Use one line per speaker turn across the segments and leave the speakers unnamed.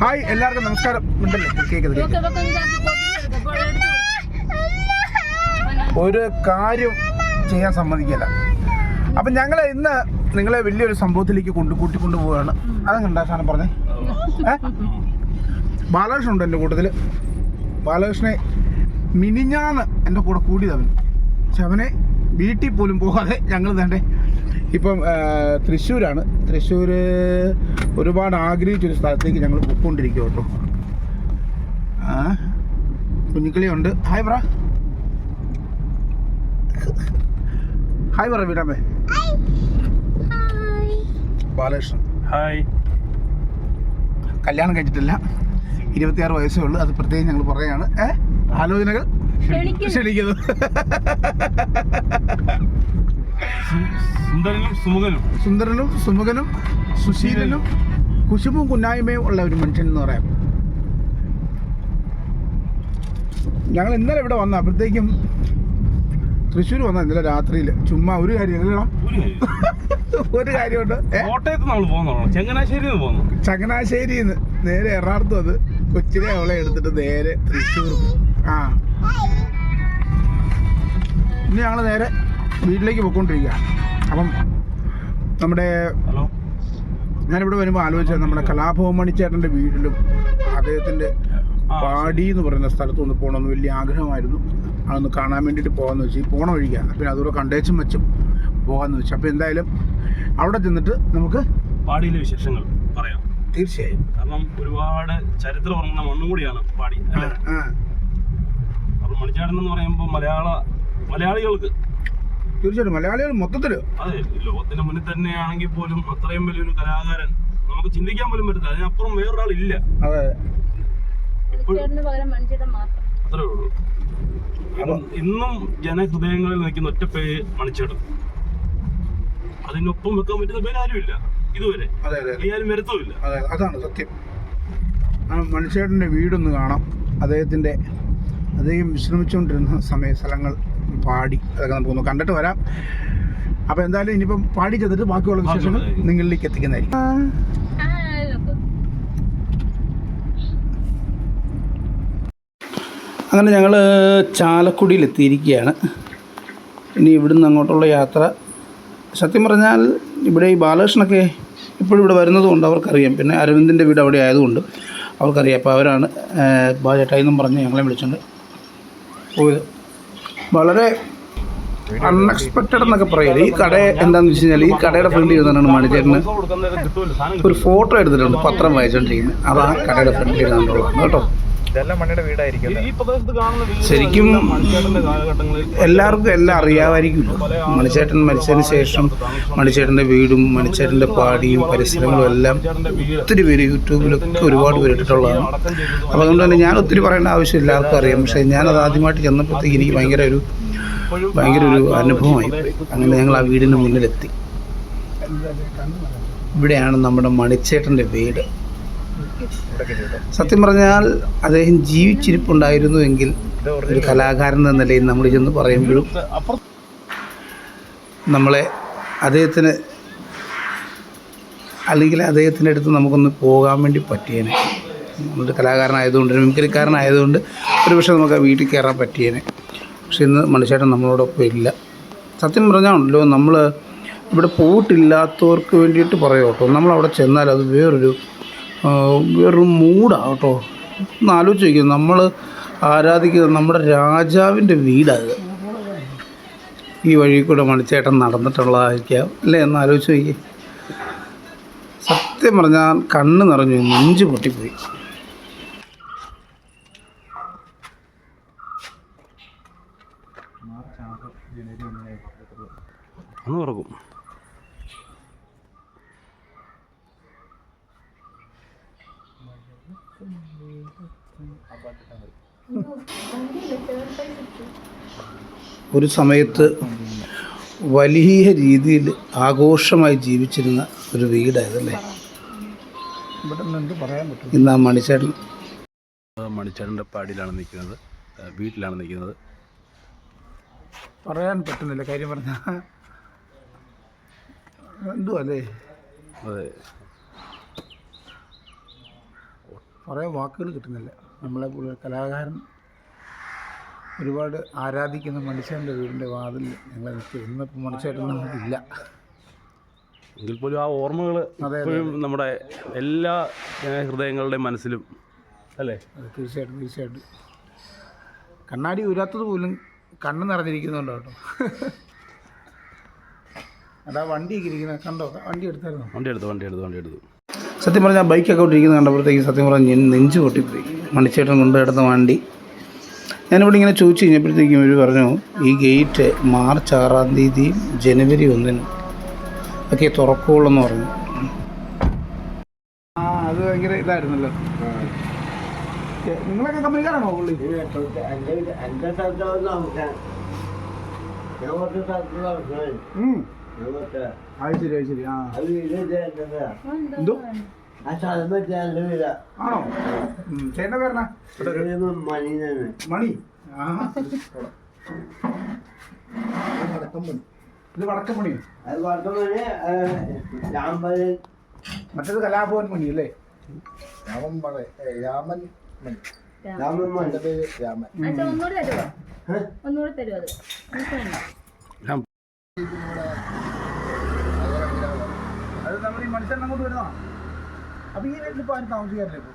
Hi എല്ലാവർക്കും നമസ്കാരം. ഉണ്ടല്ലേ? കേൾക്കുന്നത് ഒരു കാര്യം ചെയ്യാൻ സമ്മതിക്കില്ല. അപ്പം ഞങ്ങൾ ഇന്ന് നിങ്ങളെ വലിയൊരു സംഭവത്തിലേക്ക് കൊണ്ടു കൂട്ടി പോവുകയാണ്. അതങ്ങ് സാധനം പറഞ്ഞേ? ബാലകൃഷ്ണൻ ഉണ്ട് എന്റെ കൂട്ടത്തിൽ ബാലകൃഷ്ണനെ മിനിഞ്ഞാന്ന് എന്റെ കൂടെ കൂടിയതവൻ. പക്ഷെ അവനെ വീട്ടിൽ പോലും പോകാതെ ഞങ്ങൾ തന്നെ ഇപ്പം തൃശ്ശൂരാണ്. തൃശ്ശൂർ ഒരുപാട് ആഗ്രഹിച്ചൊരു സ്ഥലത്തേക്ക് ഞങ്ങൾ പോയിക്കൊണ്ടിരിക്കും കേട്ടോ ആ കുഞ്ഞിക്കിളിയുണ്ട്. ഹായ് ബ്രാ ഹായ് പറ വീടാമേ ബാലകൃഷ്ണൻ.
ഹായ്
കല്യാണം കഴിച്ചിട്ടില്ല. ഇരുപത്തിയാറ് വയസ്സേ ഉള്ളൂ. അത് പ്രത്യേകം ഞങ്ങൾ പറയുകയാണ്. ഏ? ആലോചനകൾ
ക്ഷണിക്കുന്നു.
സുന്ദരനും സുമുഖനും.
സുന്ദരനും സുമുഖനും സുശീലനും കുശുമും കുന്നായ്മയും ഉള്ള ഒരു മനുഷ്യൻ എന്ന് പറയാം. ഞങ്ങൾ ഇന്നലെ ഇവിടെ വന്ന അപ്പോഴത്തേക്കും തൃശ്ശൂർ വന്ന ഇന്നലെ രാത്രിയിൽ ചുമ്മാ ഒരു കാര്യം
ഒരു
കാര്യമുണ്ട്. ചങ്ങനാശ്ശേരി
കോട്ടയത്ത് നമ്മൾ പോകുന്നതാണ് ചങ്ങനാശ്ശേരിയിൽ നിന്ന്
നേരെ എറണാകുളത്ത് അത് കൊച്ചിനെ അവളെ എടുത്തിട്ട് നേരെ തൃശ്ശൂർ ആ. ഇനി ഞങ്ങൾ നേരെ വീട്ടിലേക്ക് പോയിക്കൊണ്ടിരിക്കുക. അപ്പം നമ്മുടെ
ഹലോ.
ഞാനിവിടെ വരുമ്പോൾ ആലോചിച്ചത് നമ്മുടെ കലാഭവൻ മണിച്ചേട്ടന്റെ വീട്ടിലും
അദ്ദേഹത്തിന്റെ
പാടി എന്ന് പറയുന്ന സ്ഥലത്ത് ഒന്ന് പോകണമെന്ന് വലിയ ആഗ്രഹമായിരുന്നു. അതൊന്ന് കാണാൻ വേണ്ടിയിട്ട് പോകാമെന്ന് വെച്ചു. ഈ പോണ വഴിക്കാണ് പിന്നെ അതുകൂടെ കണ്ടേച്ചും വെച്ചും പോകാമെന്ന് വെച്ചു. അപ്പോൾ എന്തായാലും അവിടെ ചെന്നിട്ട് നമുക്ക്
പാടിയിലെ വിശേഷങ്ങൾ പറയാം.
തീർച്ചയായും.
കാരണം ഒരുപാട് ചരിത്രം ഉറങ്ങുന്ന മണ്ണും കൂടിയാണ് പാടി അപ്പോൾ മണിച്ചാടൻ എന്ന് പറയുമ്പോൾ മലയാള മലയാളികൾക്ക്
തീർച്ചയായിട്ടും. മലയാളികൾ മൊത്തത്തിൽ
അതെ ലോകത്തിന്റെ മുന്നിൽ തന്നെയാണെങ്കിൽ പോലും അത്രയും വലിയൊരു കലാകാരൻ നമുക്ക് ചിന്തിക്കാൻ പോലും പറ്റില്ല അതിനപ്പുറം
അതെ.
പകരം മനുഷ്യരുടെ മാത്രം.
അത്രേ ഉള്ളൂ. ഇന്നും ജനഹൃദയങ്ങളിൽ നിൽക്കുന്ന ഒറ്റ പേര് മണിച്ചേട്ടൻ. അതിനൊപ്പം വെക്കാൻ പറ്റുന്ന പേര് ആരുമില്ല ഇതുവരെ.
അതെ അതെ
ആരും വരുത്തുമില്ല
അതെ അതാണ് സത്യം. ആ മനുഷ്യരുടെ വീടൊന്ന് കാണാം. അദ്ദേഹത്തിന്റെ അദ്ദേഹം വിശ്രമിച്ചുകൊണ്ടിരുന്ന സമയ സ്ഥലങ്ങൾ. പാടി അതൊക്കെ നമുക്കൊന്ന് കണ്ടിട്ട് വരാം. അപ്പോൾ എന്തായാലും ഇനിയിപ്പം പാടി ചെന്നിട്ട് ബാക്കിയുള്ള വിശേഷങ്ങൾ നിങ്ങളിലേക്ക് എത്തിക്കുന്നതായിരിക്കും. അങ്ങനെ ഞങ്ങൾ ചാലക്കുടിയിൽ എത്തിയിരിക്കുകയാണ് ഇനി ഇവിടുന്ന് അങ്ങോട്ടുള്ള യാത്ര സത്യം പറഞ്ഞാൽ ഇവിടെ ഈ ബാലകൃഷ്ണനൊക്കെ ഇപ്പോഴും ഇവിടെ വരുന്നതുകൊണ്ട് അവർക്കറിയാം. പിന്നെ അരവിന്ദിന്റെ വീട് അവിടെ ആയതുകൊണ്ട് അവർക്കറിയാം. അപ്പോൾ അവരാണ് ബാജേട്ടായി എന്നും പറഞ്ഞ് ഞങ്ങളെ വിളിച്ചുകൊണ്ട് പോയത്. വളരെ അൺഎക്സ്പെക്റ്റഡ് എന്നൊക്കെ പറയാം. ഈ കട എന്താണെന്ന് വെച്ച് കഴിഞ്ഞാൽ ഈ കടയുടെ ഫ്രണ്ട് ഇരുന്നാണ്
മണിചേട്ടന്
ഒരു ഫോട്ടോ എടുത്തിട്ടുണ്ട്. പത്രം വായിച്ചുകൊണ്ടിരിക്കുന്നത് ആ കടയുടെ ഫ്രണ്ട് ഇരുന്നുള്ളതാണ് കേട്ടോ.
ഇതെല്ലാം മണ്ണിയുടെ വീടായിരിക്കും
ഈ പ്രദേശത്ത് കാണുന്ന
ശരിക്കും എല്ലാവർക്കും എല്ലാം അറിയാമായിരിക്കും. മണിച്ചേട്ടൻ മരിച്ചതിന് ശേഷം മണിച്ചേട്ടന്റെ വീടും മണിച്ചേട്ടന്റെ പാടിയും പരിസരങ്ങളും എല്ലാം ഒത്തിരി പേര് യൂട്യൂബിലൊക്കെ ഒരുപാട് പേര് ഇട്ടിട്ടുള്ളതാണ്. അപ്പോൾ അതുകൊണ്ട് തന്നെ ഞാൻ ഒത്തിരി പറയേണ്ട ആവശ്യം എല്ലാവർക്കും അറിയാം. പക്ഷേ ഞാനത് ആദ്യമായിട്ട് ചെന്നപ്പോഴത്തേക്ക് എനിക്ക് ഭയങ്കര ഒരു ഭയങ്കര ഒരു അനുഭവമായി അങ്ങനെ ഞങ്ങൾ ആ വീടിന് മുന്നിലെത്തി. ഇവിടെയാണ് നമ്മുടെ മണിച്ചേട്ടന്റെ വീട്. സത്യം പറഞ്ഞാൽ അദ്ദേഹം ജീവിച്ചിരിപ്പുണ്ടായിരുന്നു എങ്കിൽ ഒരു കലാകാരൻ എന്ന നിലയിൽ നമ്മൾ ചെന്ന് പറയുമ്പോഴും നമ്മളെ അദ്ദേഹത്തിന് അല്ലെങ്കിൽ അദ്ദേഹത്തിന്റെ അടുത്ത് നമുക്കൊന്ന് പോകാൻ വേണ്ടി പറ്റിയേനെ. നമ്മളൊരു കലാകാരനായതുകൊണ്ട് മിമിക്രിക്കാരനായതുകൊണ്ട് ഒരു പക്ഷേ നമുക്ക് ആ വീട്ടിൽ കയറാൻ പറ്റിയേനെ. പക്ഷെ ഇന്ന് മനുഷ്യട്ടൻ നമ്മളോടൊപ്പം ഇല്ല. സത്യം പറഞ്ഞാണല്ലോ നമ്മൾ ഇവിടെ പോയിട്ടില്ലാത്തവർക്ക് വേണ്ടിയിട്ട് പറയാം കേട്ടോ. നമ്മളവിടെ ചെന്നാൽ അത് വേറൊരു വേറൊരു മൂടാണ് കേട്ടോ. ഒന്ന് ആലോചിച്ച് നോക്കിയത് നമ്മൾ ആരാധിക്കുന്നത് നമ്മുടെ രാജാവിന്റെ വീടാണ് ഈ വഴി കൂടെ മണിച്ചേട്ടൻ നടന്നിട്ടുള്ളതായിരിക്കാം. അല്ലേ? എന്ന് ആലോചിച്ച് നോക്കി സത്യം പറഞ്ഞാൽ കണ്ണ് നിറഞ്ഞു നെഞ്ച് പൊട്ടിപ്പോയി.
ഒന്ന് തുറക്കും.
ഒരു സമയത്ത് വലിയ രീതിയിൽ ആഘോഷമായി ജീവിച്ചിരുന്ന ഒരു വീടായതല്ലേ? ഇന്ന് ആ മണിച്ചേട്ടൻ
മണിച്ചേട്ടന്റെ പാടിയിലാണ് നിൽക്കുന്നത്. വീട്ടിലാണ് നിൽക്കുന്നത്.
പറയാൻ പറ്റുന്നില്ല കാര്യം പറഞ്ഞ എന്തുവല്ലേ
അതെ.
കുറേ വാക്കുകൾ കിട്ടുന്നില്ല. നമ്മളെ പോലെ കലാകാരൻ ഒരുപാട് ആരാധിക്കുന്ന മനുഷ്യന്റെ വീടിന്റെ വാതിൽ ഞങ്ങളെ നിൽക്കും ഇന്നിപ്പോൾ മനുഷ്യരായിട്ട് നമുക്കില്ല
എങ്കിൽ പോലും ആ ഓർമ്മകൾ
അതെ.
ഇപ്പോഴും നമ്മുടെ എല്ലാ ഹൃദയങ്ങളുടെ ഹൃദയങ്ങളുടെയും മനസ്സിലും അല്ലേ?
അത് തീർച്ചയായിട്ടും തീർച്ചയായിട്ടും. കണ്ണാടി ഊരാത്തത് പോലും കണ്ണ് നിറഞ്ഞിരിക്കുന്നുണ്ട് കേട്ടോ? അതാ വണ്ടിയൊക്കെ ഇരിക്കുന്നത്. കണ്ടോ? വണ്ടി എടുത്തായിരുന്നു?
വണ്ടി എടുത്തു വണ്ടി എടുത്തു വണ്ടി എടുത്തു.
സത്യം പറഞ്ഞാൽ ബൈക്കൊക്കെ ഇരിക്കുന്നത് കണ്ടപ്പോഴത്തേക്ക് സത്യം പറഞ്ഞാൽ ഞാൻ നെഞ്ച് പൊട്ടിപ്പോയി. മണിച്ചേട്ടൻ കൊണ്ടു കിടന്ന വണ്ടി. ഞാനിവിടെ ഇങ്ങനെ ചോദിച്ചു കഴിഞ്ഞപ്പോഴത്തേക്കും ഇവർ പറഞ്ഞു ഈ ഗേറ്റ് മാർച്ച് ആറാം തീയതി ജനുവരി ഒന്നിന്. ഒക്കെ തുറക്കുള്ളൂ എന്ന് പറഞ്ഞു. ആ അത് ഭയങ്കര ഇതായിരുന്നല്ലോ. നിങ്ങളൊക്കെ കമ്പനിക്കാരാണോ പുള്ളി?
ഞാൻ
അത് ശരി അത് ശരി ആ. എന്തോ? ആണോ. ചേട്ടന്റെ പേരണ
മണി
ആ. ഇത് വടക്കം മണി.
അത് വർത്തമാനെ രാമ്പലൻ
മറ്റേത് കലാഭവൻ മണി അല്ലേ?
രാമൻ മണി രാമൻ മണി.
രാമൻ.
രാമൻ.
ഒന്നുകൂടെ തരുമോ ഒന്നുകൂടെ തരുമോ അത്?
മനുഷ്യൻ അങ്ങോട്ട് വരുന്നതാ. അപ്പൊ ഈ വീട്ടിൽ ഇപ്പൊ ആരും താമസിക്കാറില്ലേ ഇപ്പൊ?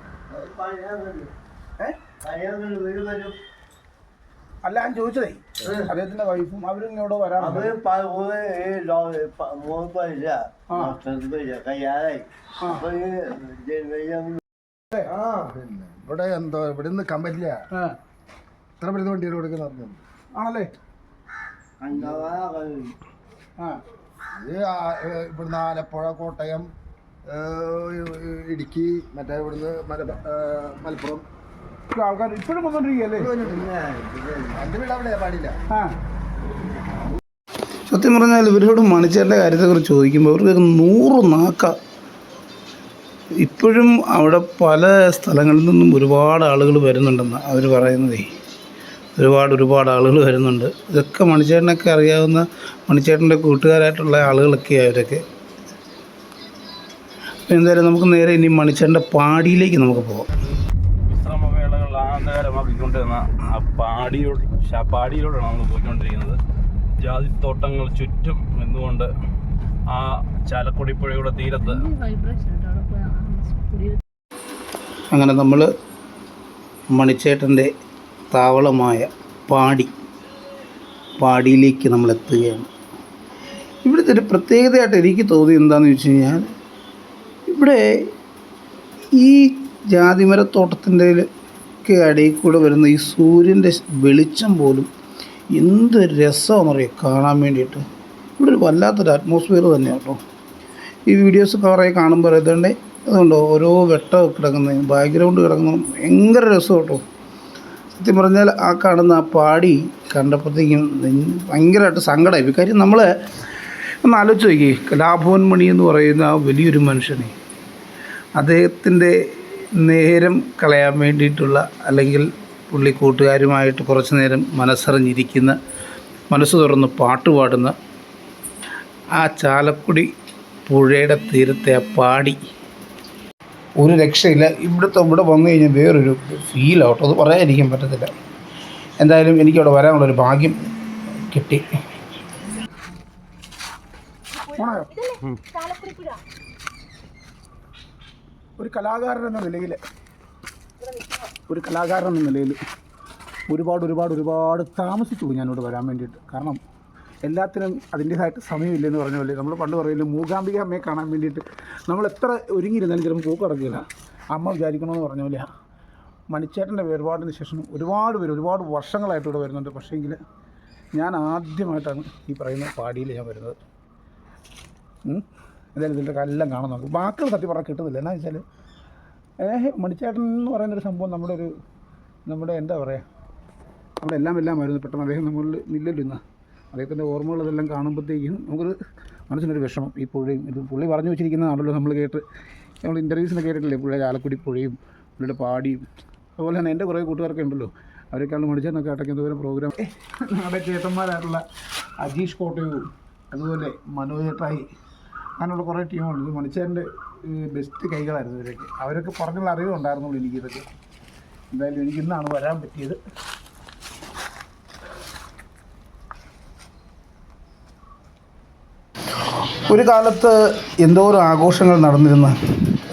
അല്ല ഞാൻ ചോദിച്ചതേ. അദ്ദേഹത്തിന്റെ വൈഫും അവരും ഇങ്ങോട്ട് വരാറുണ്ട്.
ഇവിടെ എന്തോ ഇവിടെ നിന്ന്
ആ,
ഇത്ര വരുന്ന വണ്ടികൾ കൊടുക്കുന്ന പറഞ്ഞു
ആണല്ലേ?
ഇത് ഇവിടുന്ന് ആലപ്പുഴ കോട്ടയം ഇടുക്കി മറ്റേ ഇവിടുന്ന് മല മലപ്പുറം.
ആൾക്കാർ ഇപ്പോഴും വന്നോണ്ടിരിക്കുകയല്ലേ?
എന്റെ വീട് അവിടെ പാടില്ല.
ആ. സത്യം പറഞ്ഞാൽ ഇവരോട് മണിച്ചേട്ടന്റെ കാര്യത്തെക്കുറിച്ച് ചോദിക്കുമ്പോൾ അവർക്ക് നൂറ് നാക്ക. ഇപ്പോഴും അവിടെ പല സ്ഥലങ്ങളിൽ നിന്നും ഒരുപാട് ആളുകൾ വരുന്നുണ്ടെന്ന് അവർ പറയുന്നതേ. ഒരുപാട് ഒരുപാട് ആളുകൾ വരുന്നുണ്ട്. ഇതൊക്കെ മണിച്ചേട്ടനൊക്കെ അറിയാവുന്ന മണിച്ചേട്ടന്റെ കൂട്ടുകാരായിട്ടുള്ള ആളുകളൊക്കെയാണ് അവരൊക്കെ എന്തായാലും നമുക്ക് നേരെ ഇനി മണിച്ചേന്റെ പാടിയിലേക്ക് നമുക്ക് പോകാം
വിശ്രമവേളകൾ ആനന്ദകരമാക്കിക്കൊണ്ടിരുന്ന ആ പാടിയോട് പാടിയിലൂടെയാണ് നമ്മൾ പോയിക്കൊണ്ടിരിക്കുന്നത്. ജാതിത്തോട്ടങ്ങൾ ചുറ്റും നിന്നുകൊണ്ട് ആ ചാലക്കുടി പുഴയുടെ തീരത്ത്
അങ്ങനെ നമ്മൾ മണിച്ചേട്ടന്റെ താവളമായ പാടി പാടിയിലേക്ക് നമ്മൾ എത്തുകയാണ്. ഇവിടുത്തെ ഒരു പ്രത്യേകതയായിട്ട് എനിക്ക് തോന്നി എന്താണെന്ന് വെച്ച് കഴിഞ്ഞാൽ ഇവിടെ ഈ ജാതിമരത്തോട്ടത്തിന്റെ ഒക്കെ അടിയിൽ കൂടെ വരുന്ന ഈ സൂര്യന്റെ വെളിച്ചം പോലും എന്ത് രസമാണെന്നറിയാം? കാണാൻ വേണ്ടിയിട്ട്. ഇവിടെ ഒരു വല്ലാത്തൊരു അറ്റ്മോസ്ഫിയർ തന്നെയാണ് കേട്ടോ. ഈ വീഡിയോസ് കുറേ കാണുമ്പോൾ ഇതുകൊണ്ട് അതുകൊണ്ട് ഓരോ വെട്ടം കിടക്കുന്ന ബാക്ക്ഗ്രൗണ്ട് കിടക്കുന്ന ഭയങ്കര രസം കേട്ടോ. സത്യം പറഞ്ഞാൽ ആ കാണുന്ന ആ പാടി കണ്ടപ്പോഴത്തേക്കും ഭയങ്കരമായിട്ട് സങ്കടമായി. കാര്യം നമ്മൾ ഒന്ന് ആലോചിച്ച് നോക്കി കലാഭവൻ മണി എന്ന് പറയുന്ന ആ വലിയൊരു മനുഷ്യനെ. അദ്ദേഹത്തിന്റെ നേരം കളയാൻ വേണ്ടിയിട്ടുള്ള അല്ലെങ്കിൽ പുള്ളി കൂട്ടുകാരുമായിട്ട് കുറച്ച് നേരം മനസ്സറിഞ്ഞിരിക്കുന്ന മനസ്സ് തുറന്ന് പാട്ട് പാടുന്ന ആ ചാലക്കുടി പുഴയുടെ തീരത്തെ ആ പാടി ഒരു രക്ഷയില്ല. ഇവിടുത്തെ ഇവിടെ വന്നു കഴിഞ്ഞാൽ വേറൊരു ഫീലാട്ടോ അത് പറയാതിരിക്കാൻ പറ്റത്തില്ല. എന്തായാലും എനിക്കവിടെ വരാനുള്ളൊരു ഭാഗ്യം കിട്ടി. ഒരു കലാകാരൻ എന്ന നിലയിൽ ഒരു കലാകാരൻ എന്ന നിലയിൽ ഒരുപാട് ഒരുപാട് ഒരുപാട് താമസിച്ചു പോയി ഞാനിവിടെ വരാൻ വേണ്ടിയിട്ട്. കാരണം എല്ലാത്തിനും അതിന്റേതായിട്ട് സമയമില്ലെന്ന് പറഞ്ഞ പോലെ നമ്മൾ പണ്ട് പറയില്ല മൂകാംബിക അമ്മയെ കാണാൻ വേണ്ടിയിട്ട് നമ്മൾ എത്ര ഒരുങ്ങിയിരുന്നാലും ചിലപ്പോൾ പോക്ക് കിടക്കില്ല അമ്മ വിചാരിക്കണമെന്ന് പറഞ്ഞ പോലെ മണിച്ചേട്ടന്റെ വേർപാടിന് ശേഷം ഒരുപാട് പേര് ഒരുപാട് വർഷങ്ങളായിട്ട് ഇവിടെ വരുന്നുണ്ട്. പക്ഷേ പക്ഷേങ്കിൽ ഞാൻ ആദ്യമായിട്ടാണ് ഈ പറയുന്ന പാടിയിൽ ഞാൻ വരുന്നത്. എന്തായാലും ഇതിന്റെ എല്ലാം കാണാൻ നോക്കും. വാക്കുകൾ സത്യം പറഞ്ഞാൽ കിട്ടുന്നില്ല. എന്നാ വെച്ചാൽ ഏഹ് മണിച്ചേട്ടൻ എന്ന് പറയുന്നൊരു സംഭവം നമ്മുടെ ഒരു നമ്മുടെ എന്താ പറയുക നമ്മുടെ എല്ലാം എല്ലാം ആയിരുന്നു. പെട്ടെന്ന് അദ്ദേഹം നമ്മളിൽ ഇല്ലല്ലോ അദ്ദേഹത്തിന്റെ ഓർമ്മകൾ ഇതെല്ലാം കാണുമ്പോഴത്തേക്കും നമുക്കൊരു മനസ്സിനൊരു വിഷമം. ഈ പുഴയും ഇത് പുള്ളി പറഞ്ഞു വെച്ചിരിക്കുന്നതാണല്ലോ നമ്മൾ കേട്ട്. നമ്മൾ ഇന്റർവ്യൂസിനൊക്കെ കേട്ടിട്ടില്ലേ? പുഴ ചാലക്കുടി പുഴയും പുള്ളിയുടെ പാടിയും. അതുപോലെ തന്നെ എന്റെ കുറേ കൂട്ടുകാരൊക്കെ ഉണ്ടല്ലോ. അവരെക്കാളും മടിച്ചെന്നൊക്കെ ആട്ടൊക്കെ എന്തോരം പ്രോഗ്രാം നമ്മുടെ ചേട്ടന്മാരായിട്ടുള്ള അജീഷ് കോട്ടയവും അതുപോലെ മനോജ് അങ്ങനെയുള്ള കുറേ ഇത് മണിച്ചേന്റെ ബെസ്റ്റ് കൈകളായിരുന്നു ഇവരൊക്കെ. അവരൊക്കെ പറഞ്ഞുള്ള അറിവുണ്ടായിരുന്നുള്ളൂ എനിക്കിതൊക്കെ എന്തായാലും എനിക്ക് ഇന്നാണ് വരാൻ പറ്റിയത്. ഒരു കാലത്ത് എന്തോരം ആഘോഷങ്ങൾ നടന്നിരുന്ന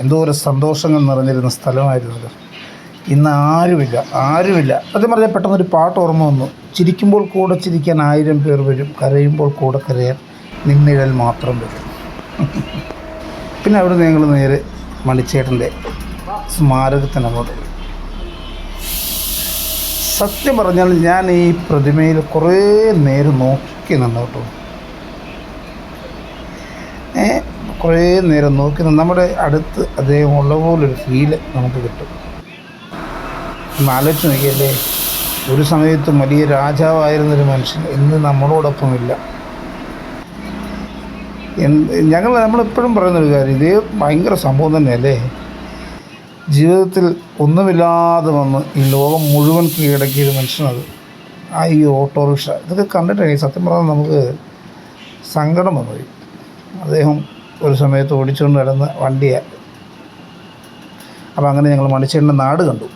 എന്തോരം സന്തോഷങ്ങൾ നിറഞ്ഞിരുന്ന സ്ഥലമായിരുന്നു അത്. ഇന്ന് ആരുമില്ല ആരുമില്ല. സത്യം പറഞ്ഞാൽ പെട്ടെന്നൊരു പാട്ട് ഓർമ്മ വന്നു. ചിരിക്കുമ്പോൾ കൂടെ ചിരിക്കാൻ ആയിരം പേർ വരും കരയുമ്പോൾ കൂടെ കരയാൻ നിന്നിഴൽ മാത്രം വരും. പിന്നെ അവിടെ ഞങ്ങൾ നേരെ മണിച്ചേട്ടന്റെ സ്മാരകത്തിന് അങ്ങോട്ട്. സത്യം പറഞ്ഞാൽ ഞാൻ ഈ പ്രതിമയിൽ കുറേ നേരം നോക്കി നിന്നു കേട്ടോ ഏ കുറേ നേരം നോക്കി നമ്മുടെ അടുത്ത് അദ്ദേഹം ഉള്ള പോലൊരു ഫീൽ നമുക്ക് കിട്ടും. ഒന്ന് ആലോചിച്ച് നോക്കിയല്ലേ ഒരു സമയത്തും വലിയ രാജാവായിരുന്നൊരു മനുഷ്യൻ ഇന്ന് നമ്മളോടൊപ്പമില്ല. ഞങ്ങൾ നമ്മളെപ്പോഴും പറയുന്നൊരു കാര്യം ഇതേ ഭയങ്കര സംഭവം തന്നെയല്ലേ? ജീവിതത്തിൽ ഒന്നുമില്ലാതെ വന്ന് ഈ ലോകം മുഴുവൻ കീഴടക്കിയ ഒരു മനുഷ്യനത്. ആ ഈ ഓട്ടോറിക്ഷ. ഇതൊക്കെ കണ്ടിട്ടുണ്ടെങ്കിൽ സത്യം പറഞ്ഞാൽ നമുക്ക് സങ്കടം വന്നു പോയി അദ്ദേഹം ഒരു സമയത്ത് ഓടിച്ചുകൊണ്ട് നടന്ന വണ്ടിയാണ് അപ്പോൾ അങ്ങനെ ഞങ്ങൾ മണിച്ചേട്ടന്റെ നാട് കണ്ടു.